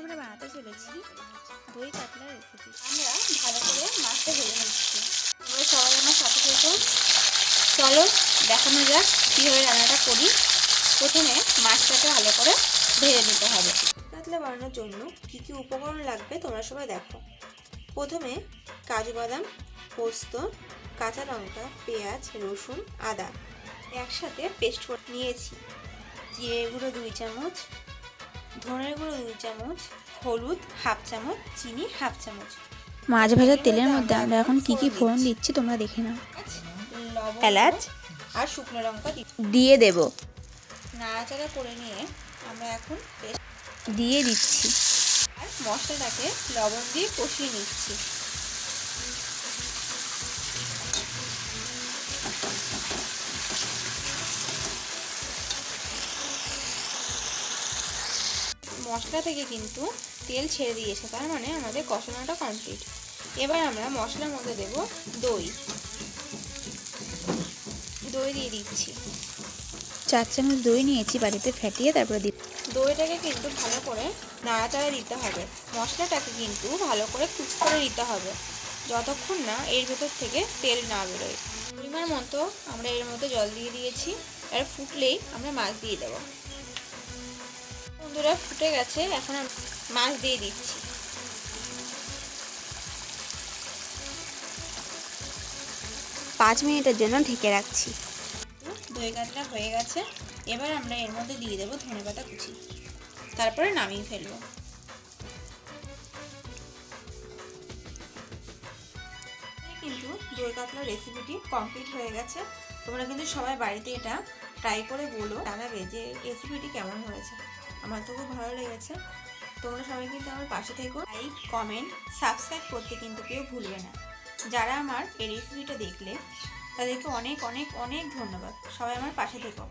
আমরা বানাতে চলেছি দই কাতলা রেসিপি আমরা ভালো করে মাছটা ভেজে নিচ্ছি। তোমরা সবাই আমার সাথে থেকো। চলো দেখানো যাক কীভাবে রান্নাটা করি। প্রথমে মাছটাকে ভালো করে ভেজে নিতে হবে। কাতলা বানানোর জন্য কী কী উপকরণ লাগবে তোমরা সবাই দেখো। প্রথমে কাজু বাদাম পোস্ত কাঁচা লঙ্কা পেঁয়াজ রসুন আদা। একসাথে পেস্ট করে নিয়েছি। জিরে গুঁড়ো দুই চামচ ধনের গুঁড়ো দুই চামচ হলুদ হাফ চামচ চিনি হাফ চামচ। মাছ ভাজার তেলের মধ্যে আমরা এখন কি কি ফোড়ন দিচ্ছি। তোমরা দেখে নাও। এলাচ আর শুকনো লঙ্কা দিয়ে দেব। নাড়াচাড়া করে নিয়ে আমরা এখন দিয়ে দিচ্ছি। আর মশলাটাকে লবণ দিয়ে কষিয়ে নিচ্ছি। মশলা থেকে কিন্তু তেল ছেড়ে দিয়েছে তার মানে আমাদের কষানোটা কমপ্লিট এবার আমরা মশলার মধ্যে দেব দই। দই দিয়ে দিচ্ছি। চার চামচ দই নিয়েছি বাড়িতে ফেটিয়ে তারপরে দিই দইটাকে কিন্তু ভালো করে নাড়াচাড়া দিতে হবে। মশলাটাকে কিন্তু ভালো করে কুক করে দিতে হবে যতক্ষণ না এর ভেতর থেকে তেল না বেরোয়। পরিমাণ মতো আমরা এর মধ্যে জল দিয়ে দিয়েছি আর ফুটলেই আমরা মাছ দিয়ে দেবো। বন্ধুরা ফুটে গেছে এখন মাছ দিয়ে দিচ্ছি। পাঁচ মিনিটের জন্য ঢেকে রাখছি। দই কাতলা হয়ে গেছে এবার আমরা এর মধ্যে দিয়ে দেবো ধনেপাতা কুচি। তারপরে নামিয়ে ফেলব। কিন্তু দই কাতলার রেসিপিটি কমপ্লিট হয়ে গেছে। তোমরা কিন্তু সবাই বাড়িতে এটা ট্রাই করে বলো জানাবে যে রেসিপিটি কেমন হয়েছে। আমার তো খুব ভালো লেগেছে। তোমরা সবাই কিন্তু আমার পাশে থেকো। লাইক কমেন্ট সাবস্ক্রাইব করতে কিন্তু কেউ ভুলবে না। যারা আমার এই রেসিপিটা দেখলে, তাদেরকে অনেক অনেক অনেক ধন্যবাদ। সবাই আমার পাশে থেকো।